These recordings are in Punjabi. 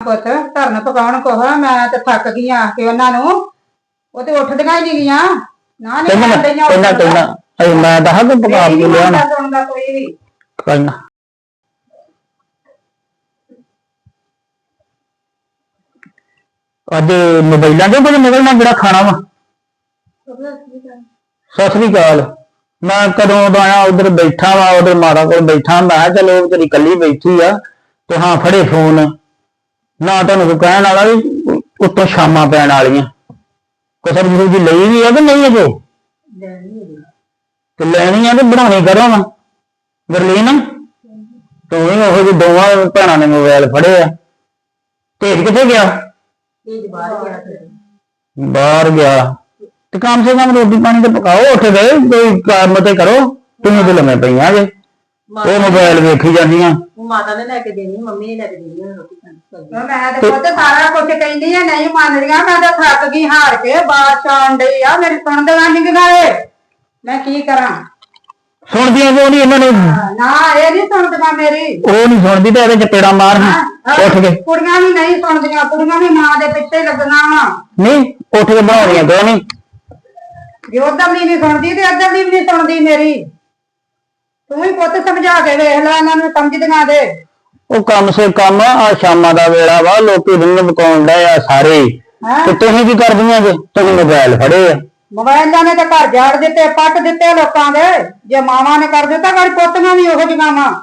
ਪੁੱਤ ਧਰਨ ਪਕਾਉਣ ਕੋਹ? ਮੈਂ ਤੇ ਥੱਕ ਗਈ ਆ ਕਿ ਉਹਨਾਂ ਨੂੰ। ਉਹ ਤੇ ਉੱਠਦੀਆਂ ਹੀ ਨਹੀਂ ਗਈਆਂ। ਨਾ ਨਹੀਂ ਉੱਠਦੀਆਂ ਕਹਿੰਦਾ ਕਹਿੰਦਾ ਅਈ ਮੈਂ ਤਾਂ ਹੱਥ ਪਕਾ ਕੇ ਲਿਆ ਨਾ ਸੁਣਦਾ ਕੋਈ ਵੀ। ਕਹਿੰਦਾ ਅੱਜ ਮੋਬਾਈਲਾਂ ਦੇ ਕੋਲ ਨਿਕਲਣਾ ਜਿਹੜਾ ਖਾਣਾ ਵਾ। ਸਤਿ ਸ੍ਰੀ ਅਕਾਲ। ਮੈਂ ਕਦੋਂ ਦਾ ਆਇਆ ਉਧਰ ਬੈਠਾ ਵਾ ਉਧਰ ਮਾਤਾ ਕੋਲ ਬੈਠਾ। ਮੈਂ ਕਿਹਾ ਚਲੋ ਤੇਰੀ ਕੱਲੀ ਬੈਠੀ ਆ। ਤੇ ਹਾਂ ਫੜੇ ਫੋਨ। ਨਾ ਤੁਹਾਨੂੰ ਕੋਈ ਕਹਿਣ ਵਾਲਾ ਵੀ ਉੱਤੋਂ ਸ਼ਾਮਾਂ ਪੈਣ ਵਾਲੀਆਂ। ਕੋਈ ਸਬਜ਼ੀ ਜੀ ਲਈ ਵੀ ਆ ਕਿ ਨਹੀਂ ਅਜੇ? ਤੇ ਲੈਣੀ ਆ ਤੇ ਬਣਾਉਣੀ ਕਰੋ ਨਾ। ਗਰਲੀਨ, ਤੂੰ ਵੀ ਉਹੋ ਜਿਹੇ ਦੋਵਾਂ ਭੈਣਾਂ ਨੇ ਮੋਬਾਈਲ ਫੜੇ ਆ ਤੇਜ ਕਿੱਥੇ ਗਿਆ? ਬਾਹਰ ਗਿਆ। ਤੇ ਕੰਮ ਸੇ ਕੰਮ ਰੋਟੀ ਪਾਣੀ ਤੇ ਪਕਾਓ ਉੱਥੇ ਗਏ ਕੋਈ ਕੰਮ ਤੇ ਕਰੋ। ਤੁਸੀਂ ਤੇ ਲੰਮੇ ਪਈਆਂ ਜੇ। ਉਹ ਮੋਬਾਈਲ ਵੇਖੀ ਜਾਂਦੀਆਂ। ਮਾਤਾ ਨੇ ਲੈ ਕੇ ਦੇਣੀ ਮੰਮੀ ਨੇ ਲੈ ਕੇ ਦੇਣੀ ਉਹਨੂੰ ਰੋਟੀ ਖਾਣੀ। ਮੈਂ ਤੇ ਪੁੱਤ ਸਾਰਾ ਕੁਝ ਕਹਿੰਦੀ ਆ ਨਹੀਂ ਮੰਨਦੀਆਂ ਮੈਂ ਤਾਂ ਥੱਕ ਗਈ ਹਾਰ ਕੇ ਬਾਤ ਡਈ ਆ ਮੇਰੀ ਸੁਣਦਿਆਂ ਨਹੀਂ ਗਾਏ ਮੈਂ ਕੀ ਕਰਾਂ? ਸੁਣਦੀਆਂ ਕਿਉਂ ਨਹੀਂ ਇਹਨਾਂ ਨੇ? ਨਾ ਇਹ ਨਹੀਂ ਸੁਣਦੀਆਂ ਮੇਰੀ। ਉਹ ਨਹੀਂ ਸੁਣਦੀ ਤੇ ਇਹਦੇ ਚਪੇੜਾ ਮਾਰਨ ਉੱਠ ਕੇ। ਕੁੜੀਆਂ ਵੀ ਨਹੀਂ ਸੁਣਦੀਆਂ ਕੁੜੀਆਂ ਵੀ ਮਾਂ ਦੇ ਪਿੱਛੇ ਲੱਗਣਾ ਵਾ। ਨਹੀਂ ਉੱਠ ਕੇ ਬਣਾਉਣੀਆਂ ਕਿਉਂ ਨਹੀਂ ਜੇ ਉਧਰ ਦੀ ਨਹੀਂ ਸੁਣਦੀ ਤੇ ਇੱਧਰ ਦੀ ਵੀ ਨਹੀਂ ਸੁਣਦੀ ਮੇਰੀ। ਤੂੰ ਹੀ ਪੁੱਤ ਸਮਝਾ ਕੇ ਵੇਖ ਲੈ ਇਹਨਾਂ ਨੂੰ ਸਮਝਦੀਆਂ ਦੇ। ਉਹ ਕੰਮ ਸੇ ਕੰਮ ਆ ਸ਼ਾਮਾਂ ਦਾ ਵੇਲਾ ਵਾ ਲੋਕੀ ਦਿਨ ਪਕਾਉਣ ਡਏ ਆ ਸਾਰੇ। ਹੈਂ? ਤੇ ਤੁਸੀਂ ਕੀ ਕਰਦੀਆਂ ਜੇ? ਤੁਸੀਂ ਮੋਬਾਈਲ ਫੜੇ ਆ। ਮੋਬਾਈਲਾਂ ਨੇ ਤਾਂ ਘਰ ਜਾੜ ਦਿੱਤੇ ਪੱਟ ਦਿੱਤੇ ਲੋਕਾਂ ਦੇ। ਜੇ ਮਾਵਾਂ ਨੇ ਕਰ ਦਿੱਤਾ ਘਰ ਪੁੱਤਾਂ ਵੀ ਉਹੋ ਜਿਹੀਆਂ ਵਾ।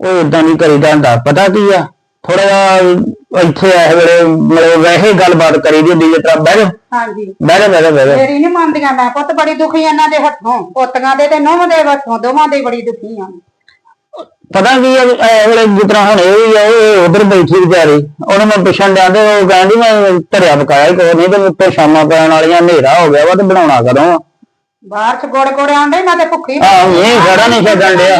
ਉਹ ਇਦਾਂ ਨਹੀਂ ਕਰੀਦਾ ਹੁੰਦਾ ਪਤਾ ਕੀ ਆ? ਥੋੜਾ ਜਿਹਾ ਇੱਥੇ ਇਸ ਵੇਲੇ ਮਤਲਬ ਵੈਸੇ ਹੀ ਗੱਲਬਾਤ ਕਰੀ ਦੀ ਹੁੰਦੀ ਜਿਸ ਤਰ੍ਹਾਂ ਬਹਿ ਜਾ। ਹਾਂਜੀ। ਬਹਿ ਜਾ ਬਹਿ ਜਾ ਬਹਿ ਜਾ। ਮੇਰੀ ਨਹੀਂ ਮੰਨਦੀਆਂ ਮੈਂ ਪੁੱਤ ਬੜੀ ਦੁਖੀ ਇਹਨਾਂ ਦੇ ਹੱਥੋਂ। ਪੋਤੀਆਂ ਦੇ ਤੇ ਨੋਹ ਦੇ ਹੱਥੋਂ ਦੋਵਾਂ ਦੇ ਬੜੀ ਦੁਖੀ ਆ। ਪਤਾ ਕੀ ਇਸ ਵੇਲੇ ਜਿਸ ਤਰ੍ਹਾਂ ਹੁਣ ਇਹ ਵੀ ਆ ਇਹ ਉਧਰ ਬੈਠੀ ਵਿਚਾਰੀ। ਉਹਨੂੰ ਮੈਂ ਪੁੱਛਣ ਡਿਆ ਤੇ ਉਹ ਕਹਿੰਦੀ ਮੈਂ ਧਰਿਆ ਪਕਾਇਆ ਹੀ ਕੋਈ ਨਹੀਂ ਤੇ ਉੱਤੇ ਸ਼ਾਮਾਂ ਪੈਣ ਵਾਲੀਆਂ ਹਨੇਰਾ ਹੋ ਗਿਆ ਵਾ ਤੇ ਬਣਾਉਣਾ ਕਦੋਂ ਬਾਹਰ ਚ ਗੋੜ ਗੋੜ ਆਂਦੇ ਮੈਂ ਤੇ ਭੁੱਖੀ ਆਹ ਇਹ ਖੜਾ ਨਹੀਂ ਛੱਡਣ ਡਿਆ।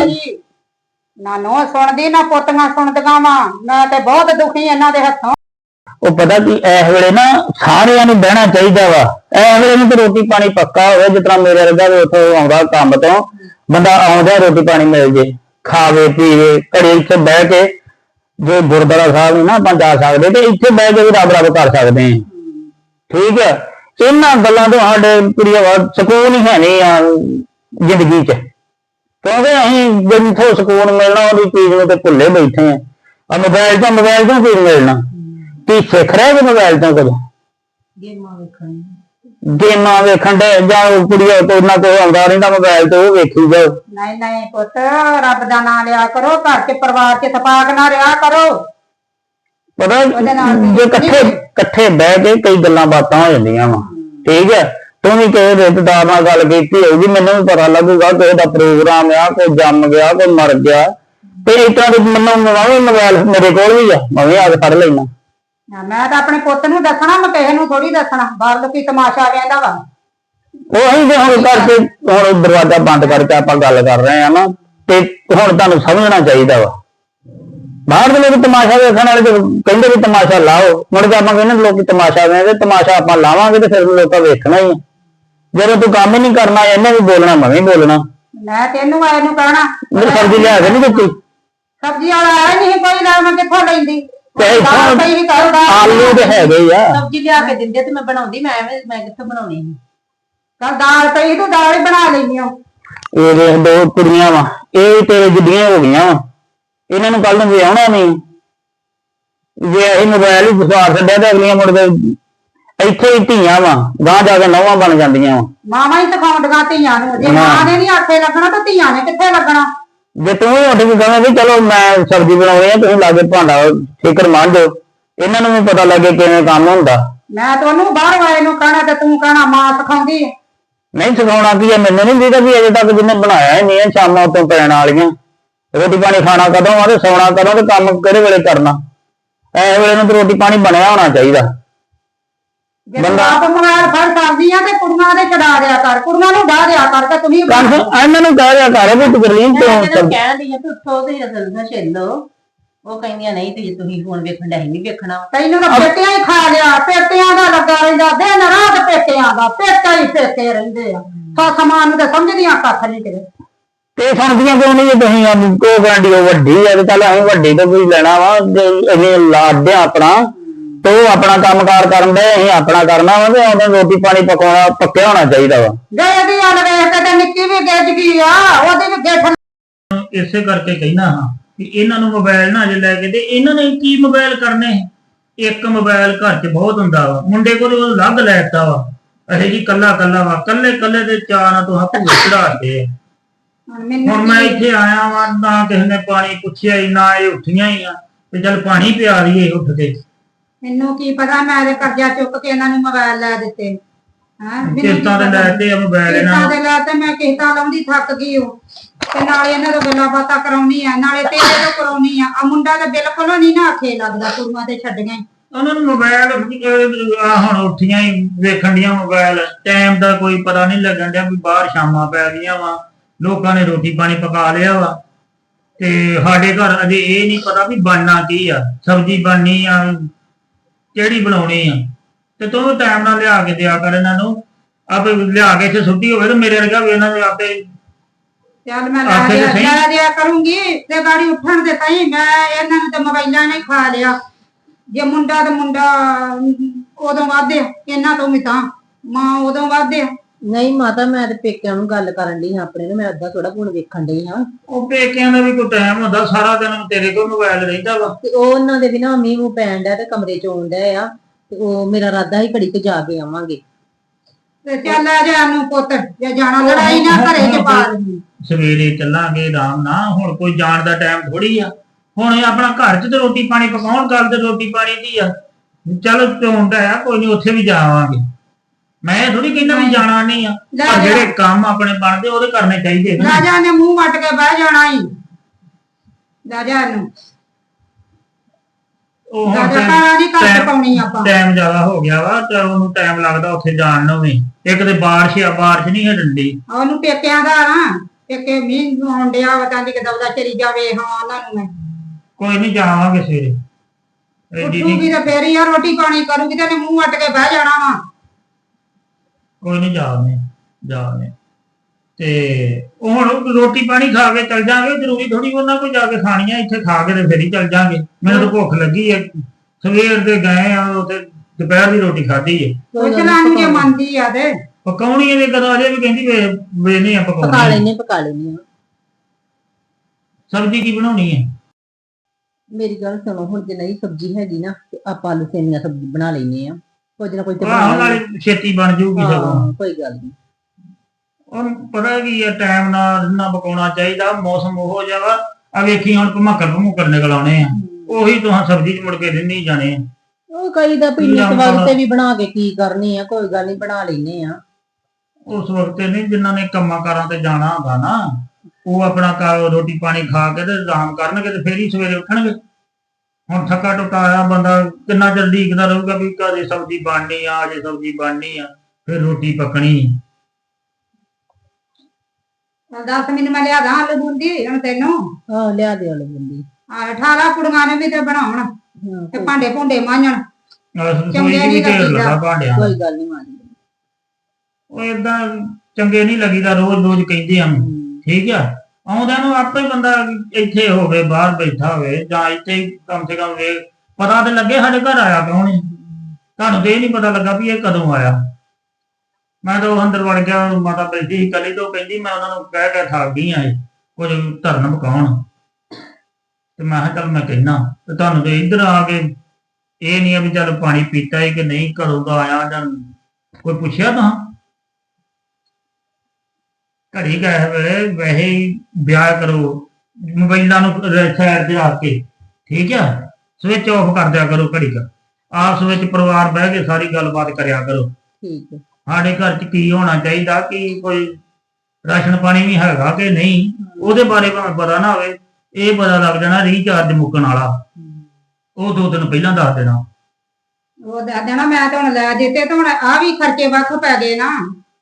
ਨਾ ਨੋ ਸੁਣਦੀ, ਨਾ ਪੋਤੀਆਂ ਸੁਣਦੀਆਂ ਵਾ। ਮੈਂ ਤੇ ਬਹੁਤ ਦੁਖੀ ਇਹਨਾਂ ਦੇ ਹੱਥੋਂ। ਉਹ ਪਤਾ ਕੀ, ਇਸ ਵੇਲੇ ਨਾ ਸਾਰਿਆਂ ਨੂੰ ਬਹਿਣਾ ਚਾਹੀਦਾ ਵਾ। ਇਸ ਵੇਲੇ ਨੂੰ ਤੇ ਰੋਟੀ ਪਾਣੀ ਪੱਕਾ ਹੋਵੇ, ਜਿਸ ਤਰ੍ਹਾਂ ਮੇਰੇ ਵਰਗਾ ਵੀ ਉੱਥੋਂ ਆਉਂਦਾ ਕੰਮ ਤੋਂ। ਬੰਦਾ ਆਉਂਦਾ, ਰੋਟੀ ਪਾਣੀ ਮਿਲ ਜੇ, ਖਾਵੇ, ਪੀਵੇ ਘਰੇ ਇੱਥੇ ਬਹਿ ਕੇ ਜੇ ਗੁਰਦੁਆਰਾ ਸਾਹਿਬ ਨੂੰ ਨਾ ਆਪਾਂ ਜਾ ਸਕਦੇ, ਤੇ ਇੱਥੇ ਬਹਿ ਕੇ ਵੀ ਰੱਬ ਰੱਬ ਕਰ ਸਕਦੇ ਹਾਂ ਠੀਕ ਹੈ ਇਹਨਾਂ ਗੱਲਾਂ ਤੋਂ ਸਾਡੇ ਪ੍ਰਿਆ ਸਕੂਨ ਹੀ ਹੈ ਨਹੀਂ ਆ ਜ਼ਿੰਦਗੀ 'ਚ। ਕਿਉਂਕਿ ਅਸੀਂ ਜਿੱਥੋਂ ਸਕੂਨ ਮਿਲਣਾ ਉਹਦੀ ਚੀਜ਼ ਨੂੰ ਤੇ ਭੁੱਲੇ ਬੈਠੇ ਆ। ਆ ਮੋਬਾਈਲ ਤੋਂ ਮੋਬਾਈਲ ਤੋਂ ਕੀ ਮਿਲਣਾ? ਕੀ ਸਿੱਖ ਰਿਹਾ ਕਿ ਮੋਬਾਈਲ ਤੋਂ ਕੁਝ ਗੇਮਾਂ ਵੇਖਣੀ ਗੇਮਾਂ ਵੇਖਣ ਦੇ ਜਾਂ ਉਹ ਕੁੜੀਆਂ ਤੋਂ ਉਹਨਾਂ ਕੋਲ ਆਉਂਦਾ ਰਹਿੰਦਾ ਮੋਬਾਈਲ ਤੋਂ ਉਹ ਵੇਖੀ ਜਾਓ। ਨਹੀਂ ਨਹੀਂ ਪੁੱਤ ਰੱਬ ਦਾ ਨਾਮ ਲਿਆ ਕਰੋ ਘਰ ਚ ਪਰਿਵਾਰ ਚ ਤਪਾਕ ਨਾ ਰਿਹਾ ਕਰੋ। ਪਤਾ ਉਹਦੇ ਨਾਲ ਵੀ ਜੇ ਇਕੱਠੇ ਇਕੱਠੇ ਬਹਿ ਕੇ ਕਈ ਗੱਲਾਂ ਬਾਤਾਂ ਹੋ ਜਾਂਦੀਆਂ ਵਾ। ਠੀਕ ਹੈ? ਤੂੰ ਵੀ ਕਿਸੇ ਰਿਸ਼ਤੇਦਾਰ ਨਾਲ ਗੱਲ ਕੀਤੀ ਹੋਊਗੀ ਮੈਨੂੰ ਵੀ ਪਤਾ ਲੱਗੂਗਾ ਕਿ ਇਹਦਾ ਪ੍ਰੋਗਰਾਮ ਆ ਕੋਈ ਜੰਮ ਗਿਆ ਕੋਈ ਮਰ ਗਿਆ। ਤੇ ਤਰ੍ਹਾਂ ਦੇ ਮੈਨੂੰ ਮੈਂ ਵੀ ਮੋਬਾਈਲ ਮੇਰੇ ਕੋਲ ਵੀ ਆ ਮੈਂ ਵੀ ਆ ਕੇ ਫੜ ਲੈਣਾ ਨਾ, ਮੈਂ ਤਾਂ ਆਪਣੇ ਪੁੱਤ ਨੂੰ ਦੱਸਣਾ ਮੈਂ ਕਿਸੇ ਨੂੰ ਥੋੜੀ ਦੱਸਣਾ ਬਾਹਰ ਲੋਕੀ ਤਮਾਸ਼ਾ ਵੇਂਦਾ ਵਾ। ਉਹ ਤੇ ਹੁਣ ਕਰਕੇ ਹੁਣ ਦਰਵਾਜ਼ਾ ਬੰਦ ਕਰਕੇ ਆਪਾਂ ਗੱਲ ਕਰ ਰਹੇ ਆ ਨਾ ਤੇ ਹੁਣ ਤੁਹਾਨੂੰ ਸਮਝਣਾ ਚਾਹੀਦਾ ਵਾ। ਬਾਹਰ ਦੇ ਲੋਕ ਤਮਾਸ਼ਾ ਵੇਖਣ ਵਾਲੇ ਤੇ ਕਹਿੰਦੇ ਵੀ ਤਮਾਸ਼ਾ ਲਾਓ ਮੁੜ ਕੇ ਆਪਾਂ ਕਹਿੰਦੇ ਲੋਕੀ ਤਮਾਸ਼ਾ ਵੇਖਦੇ ਤਮਾਸ਼ਾ ਆਪਾਂ ਲਾਵਾਂਗੇ ਤੇ ਫਿਰ ਲੋਕਾਂ ਵੇਖਣਾ ਹੀ ਆ। ਜਦੋਂ ਤੂੰ ਕੰਮ ਨਹੀਂ ਕਰਨਾ ਇਹਨੇ ਵੀ ਬੋਲਣਾ ਮੈਂ ਵੀ ਬੋਲਣਾ। ਮੈਂ ਤੈਨੂੰ ਆਏ ਨੂੰ ਕਹਿਣਾ। ਮੇਰੀ ਸਬਜ਼ੀ ਲਿਆ ਕੇ ਨਹੀਂ ਦਿੱਤੀ। ਸਬਜ਼ੀ ਵਾਲਾ ਆਇਆ ਨਹੀਂ ਕੋਈ ਨਾ ਮੈਂ ਕਿੱਥੋਂ ਲੈਂਦੀ? ਤੇ ਇੱਥੋਂ ਦਾਲ ਪਈ ਸੀ ਕੱਲ੍ਹ ਦਾਲ ਆਲੂ ਤੇ ਹੈਗੇ ਹੀ ਆ। ਸਬਜ਼ੀ ਲਿਆ ਕੇ ਦਿੰਦੇ ਤੇ ਮੈਂ ਬਣਾਉਂਦੀ ਮੈਂ ਐਵੇਂ ਮੈਂ ਕਿੱਥੋਂ ਬਣਾਉਣੀ ਸੀ? ਕੱਲ ਦਾਲ ਪਈ ਤੂੰ ਦਾਲ ਹੀ ਬਣਾ ਲੈਂਦੀ ਓ ਇਹ ਦੇਖ ਦੋ ਕੁੜੀਆਂ ਵਾ ਇਹ ਤੇਰੇ ਜਿੱਡੀਆਂ ਹੋ ਗਈਆਂ ਵਾ। ਇਹਨਾਂ ਨੂੰ ਕੱਲ ਨੂੰ ਵਿਆਹਣਾ ਨਹੀਂ। ਜੇ ਇਹ ਮੋਬਾਈਲ ਹੀ ਫਸਾਰ ਛੱਡਿਆ ਤੇ ਅਗਲੀਆਂ ਮੁੜ ਕੇ ਇੱਥੇ ਹੀ ਧੀਆਂ ਵਾ ਗਾਂ ਜਾ ਕੇ ਨੌਵਾਂ ਬਣ ਜਾਂਦੀਆਂ ਵਾ। ਮਾਵਾਂ ਹੀ ਸਿਖਾਉਂਦੀਆਂ ਧੀਆਂ ਨੂੰ। ਜੇ ਹਾਂ। ਮਾਂ ਨੇ ਨਹੀਂ ਆਖੇ ਲੱਗਣਾ ਤਾਂ ਧੀਆਂ ਨੇ ਕਿੱਥੇ ਲੱਗਣਾ? ਜੇ ਤੂੰ ਉੱਠ ਕੇ ਕਹਾਂ ਵੀ ਚਲੋ ਮੈਂ ਸਬਜ਼ੀ ਬਣਾਉਣੀ ਆ ਤੁਸੀਂ ਲਾਗੇ ਭਾਂਡਾ ਫਿਕਰ ਮੰਨ ਜਾਓ ਇਹਨਾਂ ਨੂੰ ਵੀ ਪਤਾ ਲੱਗੇ ਕਿਵੇਂ ਕੰਮ ਹੁੰਦਾ। ਮੈਂ ਤਾਂ ਉਹਨੂੰ ਬਾਹਰ ਵਾਲੇ ਨੂੰ ਕਹਿਣਾ ਤੇ ਤੂੰ ਕਹਿਣਾ ਮਾਂ ਸਿਖਾਉਂਦੀ ਹੈ। ਨਹੀਂ ਸਿਖਾਉਣਾ ਕੀ ਆ ਮੈਨੂੰ ਨਹੀਂ ਦੀਦਾ ਵੀ ਅਜੇ ਤੱਕ ਜਿੰਨੇ ਬਣਾਇਆ ਹੀ ਨਹੀਂ ਆ ਸ਼ਾਮਾਂ ਤੋਂ ਪੈਣ ਵਾਲੀਆਂ। ਰੋਟੀ ਪਾਣੀ ਖਾਣਾ ਕਦੋਂ ਆ ਤੇ ਸੌਣਾ ਕਦੋਂ ਤੇ ਕੰਮ ਕਿਹੜੇ ਵੇਲੇ ਕਰਨਾ? ਐ ਵੇਲੇ ਨੂੰ ਤੇ ਰੋਟੀ ਪਾਣੀ ਬਣਿਆ ਹੋਣਾ ਚਾਹੀਦਾ। ਜੇ ਬੰਦਾ- ਆਪ ਮੋਬਾਈਲ ਫੜ ਸਕਦੀ ਆ ਤੇ ਕੁੜੀਆਂ ਦੇ ਚੜਾ ਦਿਆ ਕਰ ਕੁੜੀਆਂ ਨੂੰ ਡਾ ਦਿਆ ਕਰ ਤੇ ਤੁਸੀਂ ਕੰਮ ਇਹਨਾਂ ਨੂੰ ਕਹਿ ਰਿਹਾ ਕਰ ਵੀ ਤੂੰ ਗਰਲੀਨ ਮੈਂ ਤੋਂ ਜਦੋਂ ਕਹਿਣ ਦੀ ਆ ਕਿ ਉੱਠੋ ਤੇ ਅਸਲ ਨਾ ਛੇਲੋ ਉਹ ਕਹਿੰਦੀਆਂ ਨਹੀਂ ਤੇ ਤੁਸੀਂ ਫੋਨ ਵੇਖਣ ਦਾ ਨਹੀਂ ਵੇਖਣਾ। ਤੈਨੂੰ ਤਾਂ ਪੇਟਿਆਂ ਹੀ ਖਾ ਲਿਆ ਪੇਟਿਆਂ ਦਾ ਲੱਗਾ ਰਹਿੰਦਾ ਦਿਨ ਰਾਤ ਪੇਟਿਆਂ ਦਾ ਪੇਟਾ ਹੀ ਪੇਟੇ ਰਹਿੰਦੇ ਆ। ਸਾ ਸਮਾਨ ਨੂੰ ਤਾਂ ਸਮਝਦੀਆਂ ਕੱਖ ਨਹੀਂ ਕਿਤੇ ਤੇ ਸੁਣਦੀਆਂ ਕਿਉਂ ਨਹੀਂ ਜੇ ਤੁਸੀਂ ਆ ਕੋ ਗਾਂਡੀ ਉਹ ਵੱਡੀ ਆ ਤੇ ਚੱਲ ਅਸੀਂ ਵੱਡੀ ਤੋਂ ਲੈਣਾ ਵਾ ਤੇ ਇਹਨੇ ਆਪਣਾ। ਤੇ ਉਹ ਆਪਣਾ ਕੰਮਕਾਰ ਕਰਨ ਦੇ ਅਸੀਂ ਆਪਣਾ ਕਰਨਾ ਵਾ ਤੇ ਉਹਨੇ ਰੋਟੀ ਪਾਣੀ ਪਕਾਉਣਾ ਪੱਕਿਆ ਹੋਣਾ ਚਾਹੀਦਾ ਵਾ। ਗਏ ਦੀ ਗੱਲ ਵੇਖ ਕੇ ਤੇ ਨਿੱਕੀ ਵੀ ਗਿੱਜ ਗਈ ਆ ਉਹਦੀ ਵੀ ਗਿੱਠ ਇਸੇ ਕਰਕੇ ਕਹਿਣਾ ਹਾਂ ਕਿ ਇਹਨਾਂ ਨੂੰ ਮੋਬਾਈਲ ਨਾ ਜੇ ਲੈ ਕੇ ਤੇ ਇਹਨਾਂ ਨੇ ਕੀ ਮੋਬਾਈਲ ਕਰਨੇ? ਇੱਕ ਮੋਬਾਈਲ ਘਰ 'ਚ ਬਹੁਤ ਹੁੰਦਾ ਵਾ। ਮੁੰਡੇ ਕੋਲ ਉਹ ਅਲੱਗ ਲੈਤਾ ਵਾ ਅਰੇ ਜੀ ਕੱਲਾ ਕੱਲਾ ਵਾ। ਕੱਲੇ ਕੱਲੇ ਦੇ ਚਾਅ ਨਾਲ ਤੋਂ ਹੱਥ ਚੜਾਤੇ ਆ ਹੁਣ ਮੈਨੂੰ ਹੁਣ ਮੈਂ ਇੱਥੇ ਆਇਆ ਵਾਂ ਨਾ ਕਿਸੇ ਨੇ ਪਾਣੀ ਪੁੱਛਿਆ ਹੀ ਨਾ ਇਹ ਉੱਠੀਆਂ ਹੀ ਆ। ਤੇ ਚੱਲ ਪਾਣੀ ਪਿਆ ਦਈਏ ਉੱਠ ਕੇ। ਮੈਨੂੰ ਕੀ ਪਤਾ ਮੈਂ ਤੇ ਕਰਜ਼ਾ ਚੁੱਕ ਕੇ ਇਹਨਾਂ ਨੂੰ ਮੋਬਾਈਲ ਲੈ ਦਿੱਤੇ। ਹਾਂ? ਕਿਸ਼ਤਾਂ ਤੇ ਲੈ ਤੇ ਆ ਮੋਬਾਈਲ ਇਹਨਾਂ ਕਿਸ਼ਤਾਂ ਨੂੰ। ਦੇ ਲੈ ਤੇ ਮੈਂ ਕਿਸ਼ਤਾਂ ਲਾਉਂਦੀ ਥੱਕ ਗਈ ਉਹ। ਤੇ ਨਾਲੇ ਇਹਨਾਂ ਤੋਂ ਗੱਲਾਂ ਬਾਤਾਂ ਕਰਾਉਣੀ ਆ ਨਾਲੇ ਤੇਰੇ ਤੋਂ ਕਰਾਉਣੀ ਆ। ਆ ਮੁੰਡਾ ਤਾਂ ਬਿਲਕੁਲ ਨਹੀਂ ਨਾ ਆਖੇ ਲੱਗਦਾ ਕੁੜੀਆਂ ਤੇ ਛੱਡੀਆਂ ਹੀ। ਉਹਨਾਂ ਨੂੰ ਮੋਬਾਈਲ ਆ ਹੁਣ ਉੱਠੀਆਂ ਹੀ ਵੇਖਣ ਦੀਆਂ ਮੋਬਾਈਲ ਟਾਈਮ ਦਾ ਕੋਈ ਪਤਾ ਨਹੀਂ ਲੱਗਣ ਡਿਆ ਵੀ ਬਾਹਰ ਸ਼ਾਮਾਂ ਪੈ ਗਈਆਂ ਵਾ। ਲੋਕਾਂ ਨੇ ਰੋਟੀ ਪਾਣੀ ਪਕਾ ਲਿਆ ਵਾ। ਤੇ ਸਾਡੇ ਘਰ ਅਜੇ ਇਹ ਨਹੀਂ ਪਤਾ ਵੀ ਬਣਨਾ ਕੀ ਆ। ਸਬਜ਼ੀ ਬਣਨੀ ਆ ਕਿਹੜੀ ਬਣਾਉਣੀ ਆ? ਤੇ ਤੂੰ ਟਾਈਮ ਨਾਲ ਲਿਆ ਕੇ ਦਿਆ ਕਰ ਇਹਨਾਂ ਨੂੰ। ਆਪੇ ਲਿਆ ਕੇ ਇੱਥੇ ਸੁੱਟੀ ਹੋਵੇ ਤੇ ਮੇਰੇ ਵਰਗਾ ਵੀ ਇਹਨਾਂ ਦੇ ਆਪੇ ਚੱਲ ਮੈਂ ਲੈ ਆਖੇ ਤਾਂ ਦਿਆ ਸਹੀ। ਲੈ ਦਿਆ ਕਰੂੰਗੀ ਤੇ ਗਾੜੀ ਉੱਠਣ ਦੇ ਤਾਈ ਮੈਂ ਇਹਨਾਂ ਨੂੰ ਤੇ ਮੋਬਾਈਲਾਂ ਨੇ ਖਾ ਲਿਆ। ਜੇ ਮੁੰਡਾ ਤੇ ਮੁੰਡਾ ਅਮ, ਉਦੋਂ ਵਾਧੇ ਇਹਨਾਂ ਤੋਂ ਵੀ ਤਾਂ। ਮਾਂ ਉਦੋਂ ਵਾਧੇ ਨਹੀਂ ਮਾਤਾ ਮੈਂ ਤੇ ਪੇਕਿਆਂ ਨੂੰ ਗੱਲ ਕਰਨ ਲਈ ਆਪਣੇ ਨੂੰ ਮੈਂ ਅੱਧਾ ਥੋੜਾ ਹੁਣ ਵੇਖਣ ਡਈ ਹਾਂ। ਉਹ ਪੇਕਿਆਂ ਦਾ ਵੀ ਕੋਈ ਟਾਈਮ ਹੁੰਦਾ ਸਾਰਾ ਦਿਨ ਤੇਰੇ ਕੋਲ ਮੋਬਾਈਲ ਰਹਿੰਦਾ ਵਾ। ਤੇ ਉਹ ਉਹਨਾਂ ਦੇ ਬਿਨਾ ਮੀਂਹ ਮੂੰਹ ਪੈਣ ਡਿਆ ਤੇ ਕਮਰੇ ਚ ਆਉਣ ਡਿਆ ਆ ਤੇ ਉਹ ਮੇਰਾ ਰਾਦਾ ਹੀ ਘੜੀ ਕੁ ਜਾ ਕੇ ਆਵਾਂਗੇ। ਤੇ ਚੱਲ ਆ ਜਾ ਨੂੰ ਪੁੱਤ ਜੇ ਜਾਣਾ ਲੜਾਈ ਨਾ ਘਰੇ ਚ ਪਾ ਲਈ ਸਵੇਰੇ ਚੱਲਾਂਗੇ ਆਰਾਮ ਨਾਲ। ਹੁਣ ਕੋਈ ਜਾਣ ਦਾ ਟਾਈਮ ਥੋੜੀ ਆ। ਹੁਣ ਇਹ ਆਪਣਾ ਘਰ 'ਚ ਤੇ ਰੋਟੀ ਪਾਣੀ ਪਕਾਉਣ ਗੱਲ ਤੇ ਰੋਟੀ ਪਾਣੀ ਦੀ ਆ। ਚਲੋ ਚੋਂਦਾ ਆ ਕੋਈ ਨਹੀਂ ਉੱਥੇ ਵੀ ਜਾਵਾਂਗੇ। ਮੈਂ ਇਹ ਥੋੜੀ ਕਹਿੰਦਾ ਵੀ ਜਾਣਾ ਨਹੀਂ ਆ। ਲੈ ਪਰ ਜਾ। ਜਿਹੜੇ ਕੰਮ ਆਪਣੇ ਬਣਦੇ ਉਹਦੇ ਕਰਨੇ ਚਾਹੀਦੇ ਨਾ ਰਾਜਾ ਨੇ ਮੂੰਹ ਵੱਟ ਕੇ ਬਹਿ ਜਾਣਾ ਹੀ ਰਾਜਾ ਨੂੰ। ਉਹ ਹੁਣ ਰਾਜਾ ਪਾਉਣੀ ਆਪਾਂ। ਜ਼ਿਆਦਾ ਹੋ ਗਿਆ ਵਾ ਤੇ ਉਹਨੂੰ ਟਾਈਮ ਲੱਗਦਾ ਉੱਥੇ ਜਾਣ ਨੂੰ ਵੀ। ਇੱਕ ਤੇ ਬਾਰਿਸ਼ ਆ ਬਾਰਿਸ਼ ਨਹੀਂ ਹਟਣ ਦੀ ਆ ਉਹਨੂੰ ਪੇਕਿਆਂ ਦਾ ਨਾ ਪੇਕੇ ਮੀਂਹ ਆਉਣ ਡਿਆ ਵਾ ਕਹਿੰਦੀ ਕਿ ਦਵਦਾ ਚਲੀ ਜਾਵੇ ਹਾਂ ਉਹਨਾਂ ਨੂੰ ਮੈਂ। ਕੋਈ ਨਹੀਂ ਜਾਵਾਂਗੇ ਸਵੇਰੇ। ਐਡੀ ਉੱਠੂਗੀ ਨਹੀਂ ਤੇ ਫੇਰ ਹੀ ਆ ਰੋਟੀ ਪਾਣੀ ਕਰੂਗੀ ਤੇ ਮੂੰਹ ਵੱਟ ਕੇ ਬਹਿ ਜਾਣਾ ਵਾ। ਕੋਈ ਨਹੀਂ ਜਾਵਨੇ ਜਾਵਨੇ ਤੇ ਉਹ ਹੁਣ ਰੋਟੀ ਪਾਣੀ ਖਾ ਕੇ ਚੱਲ ਜਾਾਂਗੇ ਜ਼ਰੂਰੀ ਥੋੜੀ ਉਹਨਾਂ ਕੋਲ ਜਾ ਕੇ ਖਾਣੀ ਆ ਇੱਥੇ ਖਾ ਕੇ ਤੇ ਫਿਰ ਹੀ ਚੱਲ ਜਾਾਂਗੇ। ਮੈਨੂੰ ਤਾਂ ਭੁੱਖ ਲੱਗੀ ਹੈ ਸਵੇਰ ਦੇ ਗਏ ਆ ਉੱਥੇ ਦੁਪਹਿਰ ਦੀ ਰੋਟੀ ਖਾਧੀ ਹੈ ਪੁੱਛ ਲਾਂ ਨੂੰ ਜੇ ਮੰਨਦੀ ਆ ਤੇ। ਪਕਾਉਣੀ ਇਹਦੇ ਕਦੋਂ ਅਜੇ ਵੀ ਕਹਿੰਦੀ ਵੇ ਵੇ ਨਹੀਂ ਆ ਪਕਾ ਪਕਾਉਣੀ ਲੈਨੇ ਪਕਾ ਲੈਨੇ ਆ। ਸਬਜ਼ੀ ਕੀ ਬਣਾਉਣੀ ਹੈ ਮੇਰੀ ਗੱਲ ਸੁਣੋ ਹੁਣ ਜੇ ਨਹੀਂ ਸਬਜ਼ੀ ਹੈਗੀ ਨਾ ਤੇ ਆਪਾਂ ਆਲੂ ਸੇਮੀਆਂ ਸਬਜ਼ੀ ਬਣਾ ਲੈਨੇ ਆ। ਕੁਝ ਨਾ ਕੁਝ ਤੇ ਆਹ ਬਣਾ ਨਾਲੇ ਛੇਤੀ ਬਣ ਜੂਗੀ ਸਗੋਂ। ਹਾਂ ਕੋਈ ਗੱਲ ਨਹੀਂ ਉਹਨੂੰ ਪਤਾ ਕੀ ਹੈ ਟਾਈਮ ਨਾਲ ਨਾ ਪਕਾਉਣਾ ਚਾਹੀਦਾ ਮੌਸਮ ਉਹ ਜਾਵਾ ਆ ਵੇਖੀ ਹੁਣ ਭਮਕਰ ਭਮੁਕਰ ਨਿਕਲ ਆਉਣੇ ਆ। ਉਹੀ ਤੁਹਾਂ ਸਬਜ਼ੀ ਚ ਮੁੜ ਕੇ ਦਿੰਨੀ ਜਾਣੇ ਆ। ਉਹ ਕਈ ਦਾ ਪੀਣੀ ਜਾਂ ਬਣਾ- ਤੇ ਵੀ ਬਣਾ ਕੇ ਕੀ ਕਰਨੀ ਆ ਕੋਈ ਗੱਲ ਨਹੀਂ ਬਣਾ ਲੈਨੇ ਆ। ਉਸ ਵਕਤ ਨਹੀਂ ਜਿਨ੍ਹਾਂ ਨੇ ਕੰਮਾਂ ਕਾਰਾਂ ਤੇ ਜਾਣਾ ਹੁੰਦਾ ਨਾ। ਉਹ ਆਪਣਾ ਘਰ ਰੋਟੀ ਪਾਣੀ ਖਾ ਕੇ ਤੇ ਆਰਾਮ ਕਰਨਗੇ ਤੇ ਫੇਰ ਹੀ ਸਵੇਰੇ ਉੱਠਣਗੇ। ਹੁਣ ਥੱਕਾ ਟੁੱਟਾ ਆਇਆ ਬੰਦਾ ਕਿੰਨਾ ਚਿਰ ਢੀਕਦਾ ਰਹੂਗਾ ਵੀ ਕਦੇ ਸਬਜ਼ੀ ਬਣਨੀ ਆ ਜੇ ਸਬਜ਼ੀ ਬਣਨੀ ਆ ਫਿਰ ਰੋਟੀ ਪਕਣੀ ਦੱਸ ਮੈਨੂੰ ਮੈਂ ਲਿਆਦਾ ਆਲੂ ਬੂੰਦੀ ਹੁਣ ਤੈਨੂੰ? ਹਾਂ ਲਿਆ ਦੇ ਆਲੂ ਬੰਦੀ। ਆ 18 ਕੁੜੀਆਂ ਨੇ ਵੀ ਤੇ ਬਣਾਉਣ ਤੇ ਭਾਂਡੇ ਭੁੰਡੇ ਮਾਂਜਣ। ਚੰਗੇ ਨਹੀਂ ਲੱਗੀਦਾ। ਲੱਗਾ ਭਾਂਡਿਆਂ ਦਾ। ਕੋਈ ਗੱਲ ਨਹੀਂ ਮਾਰੀ ਉਹ ਏਦਾਂ ਚੰਗੇ ਨਹੀਂ ਲੱਗੀਦਾ ਰੋਜ਼ ਰੋਜ਼ ਕਹਿੰਦੇ ਆ। ਠੀਕ ਆ? ਆਉਂਦਿਆਂ ਨੂੰ ਆਪੇ ਬੰਦਾ ਇੱਥੇ ਹੋਵੇ, ਬਾਹਰ ਬੈਠਾ ਹੋਵੇ, ਜਾਂ ਇੱਥੇ ਕਮ ਸੇ ਕਮ ਵੇ ਪਤਾ ਤੇ ਲੱਗੇ ਸਾਡੇ ਘਰ ਆਇਆ ਕਿਉਂ ਹੈ ਤੁਹਾਨੂੰ ਤੇ ਇਹ ਨਹੀਂ ਪਤਾ ਲੱਗਾ ਵੀ ਇਹ ਕਦੋਂ ਆਇਆ। ਮੈਂ ਤਾਂ ਉਹ ਅੰਦਰ ਵੜ ਗਿਆ, ਮਾਤਾ ਬੈਠੀ ਸੀ ਕੱਲੀ ਤੋਂ ਕਹਿੰਦੀ, ਮੈਂ ਉਹਨਾਂ ਨੂੰ ਕਹਿ ਕੇ ਥੱਕ ਗਈ ਆ ਕੁਝ ਧਰਨ ਮਕਾਉਣ। ਤੇ ਮੈਂ ਕਿਹਾ, ਚੱਲ ਮੈਂ ਕਹਿਣਾ ਤੇ ਤੁਹਾਨੂੰ ਤੇ ਇੱਧਰ ਆ ਕੇ ਇਹ ਨਹੀਂ ਆ ਵੀ ਚੱਲ ਪਾਣੀ ਪੀਤਾ ਹੈ ਕਿ ਨਹੀਂ, ਘਰੋਂ ਦਾ ਆਇਆ ਜਾਂ ਕੋਈ ਪੁੱਛਿਆ ਤਾਂ? ਘੜੀ ਗਏ ਵੇਲੇ ਵੈਸੇ ਹੀ ਵਿਆਹ ਕਰੋ ਮੋਬਾਈਲਾਂ ਨੂੰ ਸਾਈਡ ਤੇ ਰੱਖ ਕੇ ਠੀਕ ਆ? ਸਵਿਚ ਆਫ ਕਰ ਦਿਆ ਕਰੋ ਘੜੀ ਦਾ ਆਪਸ ਵਿੱਚ ਪਰਿਵਾਰ ਬਹਿ ਕੇ ਸਾਰੀ ਗੱਲਬਾਤ ਕਰਿਆ ਕਰੋ। ਠੀਕ ਹੈ। ਸਾਡੇ ਘਰ 'ਚ ਕੀ ਹੋਣਾ ਚਾਹੀਦਾ ਕਿ ਕੋਈ ਰਾਸ਼ਨ ਪਾਣੀ ਵੀ ਹੈਗਾ ਕਿ ਨਹੀਂ? ਉਹਦੇ ਬਾਰੇ ਭਾਵੇਂ ਪਤਾ ਨਾ ਹੋਵੇ ਇਹ ਪਤਾ ਲੱਗ ਜਾਣਾ ਰੀਚਾਰਜ ਮੁੱਕਣ ਵਾਲਾ। ਉਹ ਦੋ ਦਿਨ ਪਹਿਲਾਂ ਦੱਸ ਦੇਣਾ। ਉਹ ਦੱਸ ਦੇਣਾ ਮੈਂ ਤਾਂ ਹੁਣ ਲੈ ਦਿੱਤੇ ਤੇ ਹੁਣ ਆ ਵੀ ਖਰਚੇ ਵੱਖ ਪੈ ਗਏ ਨਾ।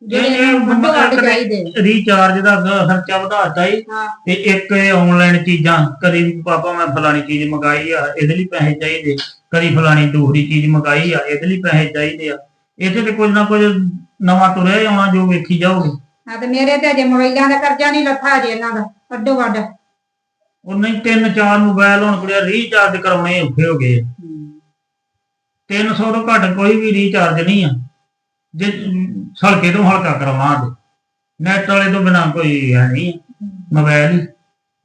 ਜਿਹੜੇ ਵੱਡੋ ਵੱਡ ਚਾਹੀਦੇ ਰੀਚਾਰਜ ਦਾ ਖਰਚਾ ਵਧਾਤਾ ਈ ਹਾਂ। ਤੇ ਇੱਕ ਆਨਲਾਈਨ ਚੀਜ਼ਾਂ ਕਦੀ ਪਾਪਾ ਮੈਂ ਫਲਾਣੀ ਚੀਜ਼ ਮੰਗਾਈ ਆ ਇਹਦੇ ਲਈ ਪੈਸੇ ਚਾਹੀਦੇ। ਕਦੀ ਫਲਾਣੀ ਦੂਸਰੀ ਚੀਜ਼ ਮੰਗਾਈ ਆ ਇਹਦੇ ਲਈ ਪੈਸੇ ਚਾਹੀਦੇ ਆ। ਇਹਦੇ ਤੇ ਕੁਝ ਨਾ ਕੁਝ ਨਵਾਂ ਤੁਰਿਆ ਹੀ ਆਉਣਾ ਜੋ ਵੇਖੀ ਜਾਓਗੇ ਆ ਤੇ ਮੇਰੇ ਤੇ ਅਜੇ ਮੋਬਾਈਲਾਂ ਦਾ ਕਰਜ਼ਾ ਨਹੀਂ ਲੱਥਾ ਅਜੇ ਇਹਨਾਂ ਦਾ ਅੱਡੋ ਵੱਡ ਉਹ ਨਹੀਂ ਤਿੰਨ ਚਾਰ ਮੋਬਾਈਲ ਹੁਣ ਕੁੜੀਆਂ ਰੀਚਾਰਜ ਕਰਾਉਣੇ ਔਖੇ ਹੋ ਗਏ 300 ਤੋਂ ਘੱਟ ਕੋਈ ਵੀ ਰੀਚਾਰਜ ਨਹੀਂ ਆ। ਜੇ ਹਲਕੇ ਤੋਂ ਹਲਕਾ ਕਰਵਾ ਦੇ। ਨੈਟ ਵਾਲੇ ਤੋਂ ਬਿਨਾ ਕੋਈ ਹੈ ਨਹੀਂ ਮੋਬਾਈਲ ਹੀ।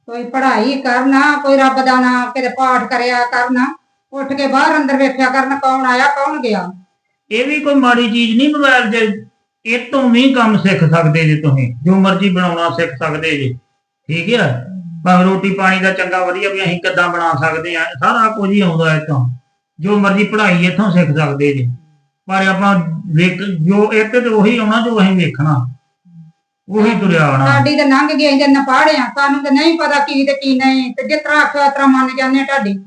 ਕੋਈ ਪੜ੍ਹਾਈ ਕਰਨਾ ਕੋਈ ਰੱਬ ਦਾ ਨਾਮ ਕਿਤੇ ਪਾਠ ਕਰਿਆ ਕਰਨਾ ਉੱਠ ਕੇ ਬਾਹਰ ਅੰਦਰ ਵੇਖਿਆ ਕਰਨ ਕੌਣ ਆਇਆ ਕੌਣ ਗਿਆ। ਇਹ ਵੀ ਕੋਈ ਮਾੜੀ ਚੀਜ਼ ਨਹੀਂ ਮੋਬਾਈਲ ਜੇ ਇਹ ਤੋਂ ਵੀ ਕੰਮ ਸਿੱਖ ਸਕਦੇ ਜੇ ਤੁਸੀਂ ਜੋ ਮਰਜ਼ੀ ਬਣਾਉਣਾ ਸਿੱਖ ਸਕਦੇ ਜੇ। ਠੀਕ ਹੈ ਭਾਵੇਂ ਰੋਟੀ ਪਾਣੀ ਦਾ ਚੰਗਾ ਵਧੀਆ ਵੀ ਅਸੀਂ ਕਿੱਦਾਂ ਬਣਾ ਸਕਦੇ ਆ ਸਾਰਾ ਕੁਝ ਹੀ ਆਉਂਦਾ ਇਹ ਤੋਂ ਜੋ ਮਰਜ਼ੀ ਪੜ੍ਹਾਈ ਇੱਥੋਂ ਸਿੱਖ ਸਕਦੇ ਜੇ। ਪਰ ਆਪਾਂ ਵੇਖ ਜੋ ਇੱਕ ਤੇ ਉਹੀ ਆਉਣਾ ਜੋ ਅਸੀਂ ਵੇਖਣਾ। ਉਹੀ ਤੁਰਿਆ ਆਉਣਾ। ਸਾਡੀ ਤਾਂ ਲੰਘ ਗਈ ਅਸੀਂ ਜਨ ਪੜ੍ਹਿਆ ਸਾਨੂੰ ਤਾਂ ਨਹੀਂ ਪਤਾ ਕੀ ਤੇ ਕੀ ਨਹੀਂ। ਤੇ ਜਿਸ ਤਰ੍ਹਾਂ ਆਖਿਆ ਉਸ ਤਰ੍ਹਾਂ ਮੰਨ ਜਾਂਦੇ ਆ ਤੁਹਾਡੀ।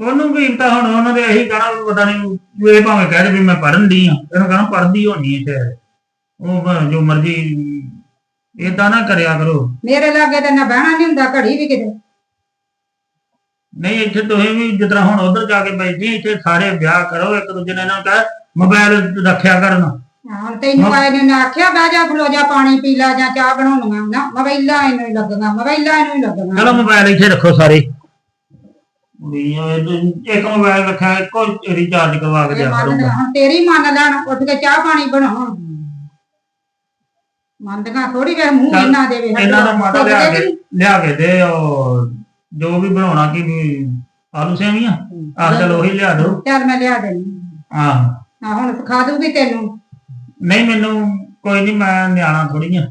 ਉਹਨੂੰ ਵੀ ਤਾਂ ਹੁਣ ਉਹਨਾਂ ਦੇ ਇਹੀ ਕਹਿਣਾ ਵੀ ਪਤਾ ਨਹੀਂ ਇਹ ਭਾਵੇਂ ਕਹਿ ਦੇ ਵੀ ਮੈਂ ਪੜ੍ਹਨ ਦੀ ਆ। ਇਹਨੂੰ ਕਹਿਣਾ ਪੜ੍ਹਦੀ ਹੋਣੀ ਹੈ ਸ਼ਾਇਦ। ਉਹ ਭਾਵੇਂ ਜੋ ਮਰਜ਼ੀ ਏਦਾਂ ਨਾ ਕਰਿਆ ਕਰੋ। ਮੇਰੇ ਲਾਗੇ ਤਾਂ ਨਾ ਬਹਿਣਾ ਨਹੀਂ ਹੁੰਦਾ ਘੜੀ ਵੀ ਕਿਤੇ। ਨਹੀਂ ਇੱਥੇ ਤੁਸੀਂ ਵੀ ਤਰ੍ਹਾਂ ਹੁਣ ਉਧਰ ਜਾ ਕੇ ਬੈਠੀ ਇੱਥੇ ਸਾਰੇ ਵਿਆਹ ਕਰੋ ਇੱਕ ਦੂਜੇ ਨੇ ਕਹੇ ਮੋਬਾਈਲ ਰੱਖਿਆ ਕਰਨ। ਹੁਣ ਤੈਨੂੰ ਆਏ ਨੇ ਨਾ ਆਖਿਆ ਬਹਿ ਜਾ ਖਲੋ ਜਾ ਪਾਣੀ ਪੀ ਲੈ ਜਾਂ ਚਾਹ ਬਣਾਉਣੀਆਂ ਨਾ। ਮੋਬਾਈਲਾਂ ਇਹਨੂੰ ਹੀ ਲੱਗਣਾ ਮੋਬਾਈਲਾਂ ਇਹਨੂੰ ਹੀ ਲੱਗਣਾ ਚਲੋ ਮੋਬਾਈਲ ਇੱਥੇ ਰੱਖੋ ਸਾਰੇ। ਵੀ ਇਹ ਇੱਕ ਮੋਬਾਈਲ ਰੱਖਿਆ ਇੱਕੋ ਰੀਚਾਰਜ ਕਰਵਾ ਕੇ ਇਹ ਜਾ ਮੰਨ ਕਰੂੰਗਾ ਲੈ, ਹੁਣ ਤੇਰੀ ਮੰਨ ਲੈਣ ਉੱਠ ਕੇ ਚਾਹ ਪਾਣੀ ਬਣਾਉਣ। ਮੰਨਦੀਆਂ ਥੋੜੀ ਵੇ ਮੂੰਹ ਇਹਨਾਂ ਦੇ ਵੇ ਇਹਨਾਂ ਦਾ ਮਾਤਾ ਸੁੱਕ ਲਿਆ ਕਿ ਲਿਆ ਕੇ ਦੇ ਉਹ ਜੋ ਵੀ ਬਣਾਉਣਾ ਕੀ ਵੀ ਆਲੂ ਸੇਵੀਆਂ? ਆਹ ਚਲ ਉਹੀ ਲਿਆ ਦਿਓ। ਚੱਲ ਮੈਂ ਲਿਆ ਦੇਣੀ ਆਹ। ਆ ਹੁਣ ਸਿਖਾ ਦੂਗੀ ਤੈਨੂੰ। ਨਹੀਂ ਮੈਨੂੰ ਕੋਈ ਨਹੀਂ ਮੈਂ ਨਿਆਣਾ ਥੋੜੀ ਆ।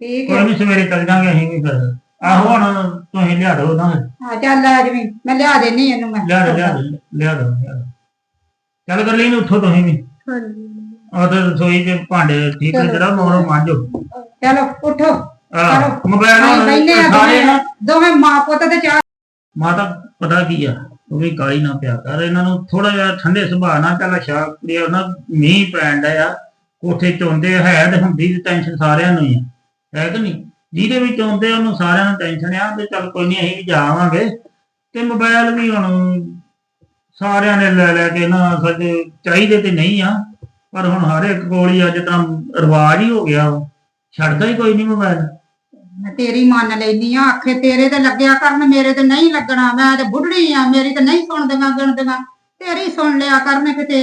ਠੀਕ ਕੋਈ ਹੈ ਨਹੀਂ ਸਵੇਰੇ ਚੱਲ ਜਾਾਂਗੇ ਅਸੀਂ ਵੀ ਫਿਰ। ਆਹੋ ਹੁਣ ਤੁਸੀਂ ਲਿਆ ਦਿਓ ਨਾ ਆ ਚੱਲ ਆ ਜਵੀਂ। ਮੈਂ ਲਿਆ ਦੇਣੀ ਇਹਨੂੰ ਮੈਂ। ਲਿਆ ਦਿਓ ਲਿਆ ਦਿਓ ਲਿਆ ਦਿਓ ਲਿਆ ਦਿਓ। ਚੱਲ ਕਰ ਲਈ ਉੱਠੋ ਤੁਸੀਂ ਵੀ। ਉਹ ਤੇ ਰਸੋਈ ਦੇ ਭਾਂਡੇ ਠੀਕ ਹੈ ਜਿਹੜਾ ਮੋਰੋ ਮਾਂਜੋ। ਚਲੋ ਉਠੋ। ਆਹ ਮੋਬਾਈਲ ਆ ਸਾਰੇ ਨਾ ਦੋਵੇਂ- ਮਾਂ ਪੁੱਤ ਤੇ ਚਾਹ ਮਾਤਾ ਪਤਾ ਕੀ ਆ? ਉਹ ਵੀ ਕਾਲੀ ਨਾ ਪਿਆ ਕਰ। ਇਹਨਾਂ ਨੂੰ ਥੋੜਾ ਜਿਹਾ ਠੰਡੇ ਸੁਭਾਅ ਨਾਲ ਚੱਲ ਅੱਛਾ ਕੁੜੀਆ ਉਹਨਾਂ ਮੀਂਹ ਪੈਣ ਡਿਆ ਆ। ਕੋਠੇ ਚੋਂਦੇ ਹੈ ਤੇ ਹੁੰਦੀ ਤੇ ਟੈਨਸ਼ਨ ਸਾਰਿਆਂ ਨੂੰ ਹੀ ਆ। ਹੈ ਕਿ ਨਹੀਂ? ਜਿਹਦੇ ਵਿੱਚ ਆਉਂਦੇ ਉਹਨੂੰ ਸਾਰਿਆਂ ਨੂੰ ਟੈਨਸ਼ਨ ਆ ਤੇ ਚੱਲ ਕੋਈ ਨਹੀਂ ਅਸੀਂ ਵੀ ਜਾਵਾਂਗੇ। ਤੇ ਮੋਬਾਈਲ ਵੀ ਹੁਣ ਸਾਰਿਆਂ ਨੇ ਲੈ ਲੈ ਕੇ ਨਾ ਸਾਡੇ ਚਾਹੀਦੇ ਤੇ ਨਹੀਂ ਆ। ਪਰ ਹੁਣ ਹਰ ਇੱਕ ਕੋਲ ਹੀ ਅੱਜ ਤਾਂ ਰਿਵਾਜ ਹੀ ਹੋ ਗਿਆ ਵਾ। ਛੱਡਦਾ ਹੀ ਕੋਈ ਨਹੀਂ ਮੋਬਾਈਲ ਮੈਂ ਤੇਰੀ ਮੰਨ ਲੈਨੀ ਆ ਆਖੇ ਤੇਰੇ ਤੇ ਲੱਗਿਆ ਕਰਨ ਮੇਰੇ ਤੇ ਨਹੀਂ ਲੱਗਣਾ ਮੈਂ ਤੇ ਬੁੱਢੜੀ ਆ ਮੇਰੀ ਤੇ ਨਹੀਂ ਸੁਣਦੀਆਂ ਗਣਦੀਆਂ ਤੇਰੀ ਸੁਣ ਲਿਆ ਕਰਨ ਕਿਤੇ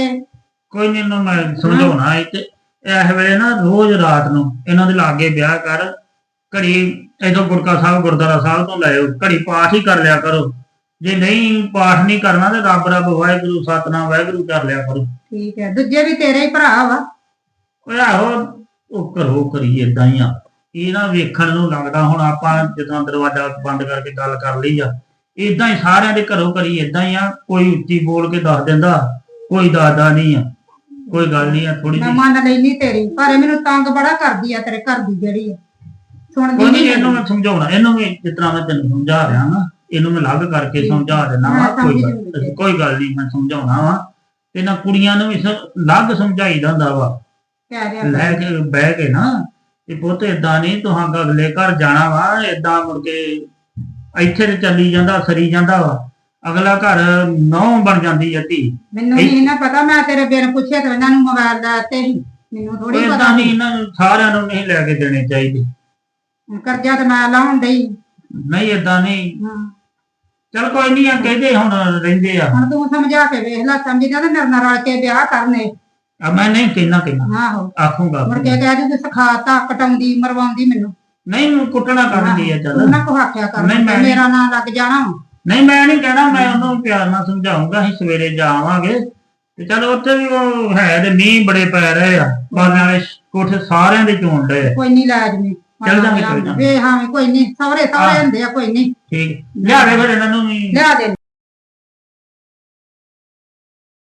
ਕੋਈ ਨਹੀਂ ਇਹਨੂੰ ਮੈਂ ਸਮਝਾਉਣਾ ਹੈ ਤੇ ਇਸ ਵੇਲੇ ਨਾ ਰੋਜ਼ ਰਾਤ ਨੂੰ ਇਹਨਾਂ ਦੇ ਲਾਗੇ ਵਿਆਹ ਕਰ ਘੜੀ ਇਦੋਂ ਗੁਰਕਾ ਸਾਹਿਬ ਗੁਰਦੁਆਰਾ ਸਾਹਿਬ ਤੋਂ ਲੈ ਆਓ ਘੜੀ ਪਾਠ ਹੀ ਕਰ ਲਿਆ ਕਰੋ। ਜੇ ਨਹੀਂ ਪਾਠ ਨਹੀਂ ਕਰਨਾ ਤੇ ਰੱਬ ਰੱਬ ਵਾਹਿਗੁਰੂ ਸਤਨਾਮ ਵਾਹਿਗੁਰੂ ਕਰ ਲਿਆ ਕਰੋ। ਠੀਕ ਹੈ ਦੂਜੇ ਵੀ ਤੇਰੇ ਹੀ ਭਰਾ ਵਾ। ਓਏ ਆਹੋ ਉਹ ਕਰੋ ਕਰੀ ਇਦਾਂ ਹੀ ਆ। ਇਹ ਨਾ ਵੇਖਣ ਨੂੰ ਲੱਗਦਾ ਹੁਣ ਆਪਾਂ ਜਦੋਂ ਦਰਵਾਜ਼ਾ ਬੰਦ ਕਰਕੇ ਗੱਲ ਕਰ ਲਈ ਆ ਇਦਾਂ ਹੀ ਸਾਰਿਆਂ ਦੇ ਘਰੋਂ ਕਰੀ ਇਦਾਂ ਹੀ ਆ ਕੋਈ ਉੱਚੀ ਬੋਲ ਕੇ ਦੱਸ ਦਿੰਦਾ ਕੋਈ ਦੱਸਦਾ ਨਹੀਂ ਆ ਕੋਈ ਗੱਲ ਨਹੀਂ ਆ ਥੋੜੀ ਮੈਂ ਜਿਹੀ ਮੰਨ ਲੈਨੀ ਤੇਰੀ ਪਰ ਇਹ ਮੈਨੂੰ ਤੰਗ ਬੜਾ ਕਰਦੀ ਆ ਤੇਰੇ ਘਰ ਦੀ ਜਿਹੜੀ ਆ। ਸੁਣਦੀ ਕੋਈ ਨਹੀਂ ਇਹਨੂੰ ਮੈਂ ਸਮਝਾਉਣਾ ਇਹਨੂੰ ਵੀ ਤਰ੍ਹਾਂ ਮੈਂ ਤੈਨੂੰ ਸਮਝਾ ਰਿਹਾ ਨਾ ਇਹਨੂੰ ਮੈਂ ਅਲੱਗ ਕਰਕੇ ਸਮਝਾ ਦੇਣਾ ਵਾ ਹਾਂ, ਕੋਈ ਸਮਝ ਗੱਲ ਜੂਗੀ। ਕੋਈ ਗੱਲ ਨਹੀਂ ਮੈਂ ਸਮਝਾਉਣਾ ਵਾ। ਤੇ ਨਾ ਕੁੜੀਆਂ ਨੂੰ ਵੀ ਸ- ਅਲੱਗ ਸਮਝਾਈਦਾ ਹੁੰਦਾ ਵਾ। ਕਹਿ ਰਿਹਾ ਲੈ ਕੇ ਬਹਿ ਕੇ ਨਾ ਤੇ ਪੁੱਤ ਇਦਾਂ ਨਹੀਂ ਤੁਹਾਂ ਅਗਲੇ ਘਰ ਜਾਣਾ ਵਾ ਇਦਾਂ ਮੁੜ ਕੇ ਇੱਥੇ ਤੇ ਚੱਲੀ ਜਾਂਦਾ ਸਰੀ ਜਾਂਦਾ ਵਾ। ਅਗਲਾ ਘਰ ਨੌ ਬਣ ਜਾਂਦੀ ਆ ਧੀ। ਮੈਨੂੰ ਨਹੀਂ ਨਾ ਪਤਾ ਮੈਂ ਤੇਰੇ ਬਿਨ ਪੁੱਛੇ ਤੇ ਇਹਨਾਂ ਨੂੰ ਮੋਬਾਈਲ ਦਾ ਤੇ ਮੈਨੂੰ ਥੋੜੀ ਪਤਾ ਨਹੀਂ ਇਹਨਾਂ ਨੂੰ ਸਾਰਿਆਂ ਨੂੰ ਨਹੀਂ ਲੈ ਕੇ ਦੇਣੇ ਚਾਹੀਦੇ। ਕਰਜ਼ਾ ਤੇ ਮੈਂ ਲਾਉਣ ਡਈ। ਨਹੀਂ ਇਦਾਂ ਨਹੀਂ ਹਾਂ। ਚਲ ਕੋਈ ਨਹੀਂ ਆ ਕਹਿੰਦੇ ਹੁਣ ਰਹਿੰਦੇ ਆ। ਹੁਣ ਤੂੰ ਸਮਝਾ ਕੇ ਵੇਖ ਲੈ ਸਮਝਦਾ ਤੇ ਮੇਰੇ ਨਾਲ ਰਲ ਕੇ ਵਿਆਹ ਕਰਨੇ। ਆ ਮੈਂ ਨਹੀਂ ਕਹਿਣਾ ਕਹਿਣਾ। ਆਹੋ। ਆਖੂੰਗਾ ਮੁੜ ਕੇ ਕਹਿ ਦੂੰ ਸਿਖਾਤਾ ਕਟਾਉਂਦੀ ਮਰਵਾਉਂਦੀ ਮੈਨੂੰ। ਨਹੀਂ ਕੁੱਟਣਾ ਕਰਦੀ ਆ ਚੱਲ। ਤੂੰ ਨਾ ਕੋ ਆਖਿਆ ਕਰ। ਨਹੀਂ, ਮੈਂ- ਮੇਰਾ ਨਾਂ ਲੱਗ ਜਾਣਾ ਨਹੀਂ ਮੈਂ ਨਹੀਂ ਕਹਿਣਾ ਮੈਂ ਉਹਨੂੰ ਪਿਆਰ ਨਾਲ ਸਮਝਾਉਂਗਾ ਅਸੀਂ ਸਵੇਰੇ ਜਾਵਾਂਗੇ। ਤੇ ਚਲ ਉੱਥੇ ਵੀ ਉਹ ਹੈ ਤੇ ਮੀਂਹ ਬੜੇ ਪੈ ਰਹੇ ਆ। ਬਾਲਾਂ ਵਾਲੇ ਕੋਠੇ ਸਾਰਿਆਂ ਦੇ ਚੋਣ ਡਏ ਆ। ਕੋਈ ਨਹੀਂ ਲਾਜ਼ਮੀ ਚੱਲ ਜਾਂਗੇ, ਚੱਲ ਜਾਂਗੇ। ਵੇ ਹਾਂ ਕੋਈ ਨਹੀਂ। ਸਹੁਰੇ ਸਹੁਰੇ ਹੁੰਦੇ ਆ ਕੋਈ ਨਹੀਂ। ਠੀਕ। ਲਿਆ ਦੇ ਫਿਰ ਇਹਨਾਂ ਨੂੰ ਵੀ। ਲਿਆ ਦੇ।